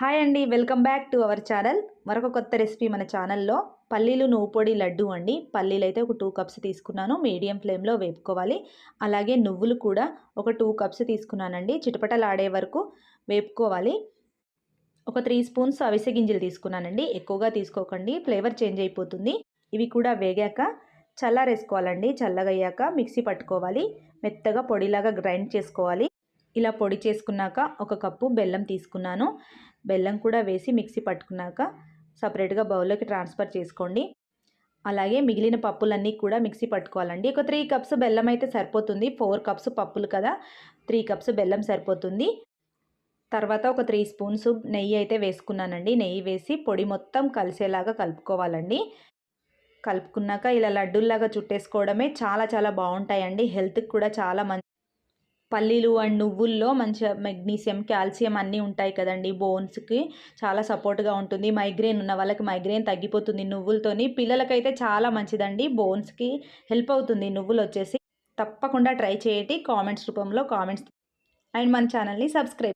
Hi అండి welcome back to our channel మరొక కొత్త రెసిపీ మన ఛానల్లో పల్లీలు నువ్వు పొడి లడ్డు అండి. పల్లీలు అయితే ఒక టూ కప్స్ తీసుకున్నాను. మీడియం ఫ్లేమ్లో వేపుకోవాలి. అలాగే నువ్వులు కూడా ఒక టూ కప్స్ తీసుకున్నానండి. చిటపటలాడే వరకు వేపుకోవాలి. ఒక త్రీ స్పూన్స్ అవిసె గింజలు తీసుకున్నానండి. ఎక్కువగా తీసుకోకండి. ఫ్లేవర్ చేంజ్ అయిపోతుంది. ఇవి కూడా వేగాక చల్లారేసుకోవాలండి. చల్లగయ్యాక మిక్సీ పట్టుకోవాలి. మెత్తగా పొడిలాగా గ్రైండ్ చేసుకోవాలి. ఇలా పొడి చేసుకున్నాక ఒక కప్పు బెల్లం తీసుకున్నాను. బెల్లం కూడా వేసి మిక్సీ పట్టుకున్నాక సపరేట్గా బౌల్లోకి ట్రాన్స్ఫర్ చేసుకోండి. అలాగే మిగిలిన పప్పులన్నీ కూడా మిక్సీ పట్టుకోవాలండి. ఒక త్రీ కప్స్ బెల్లం అయితే సరిపోతుంది. ఫోర్ కప్స్ పప్పులు కదా త్రీ కప్స్ బెల్లం సరిపోతుంది. తర్వాత ఒక త్రీ స్పూన్స్ నెయ్యి అయితే వేసుకున్నానండి. నెయ్యి వేసి పొడి మొత్తం కలిసేలాగా కలుపుకోవాలండి. కలుపుకున్నాక ఇలా లడ్డూల్లాగా చుట్టేసుకోవడమే చాలా చాలా బాగుంటాయండి. హెల్త్కి కూడా చాలా మంచి పల్లీలు అండ్ నువ్వుల్లో మంచిగా మెగ్నీషియం కాల్షియం అన్నీ ఉంటాయి కదండి బోన్స్కి. చాలా సపోర్ట్గా ఉంటుంది. మైగ్రేన్ ఉన్న వాళ్ళకి మైగ్రేన్ తగ్గిపోతుంది నువ్వులతోని. పిల్లలకైతే చాలా మంచిదండి బోన్స్కి. హెల్ప్ అవుతుంది నువ్వులు వచ్చేసి. తప్పకుండా ట్రై చేయండి కామెంట్స్ రూపంలో కామెంట్స్. అండ్ మన ఛానల్ని సబ్స్క్రైబ్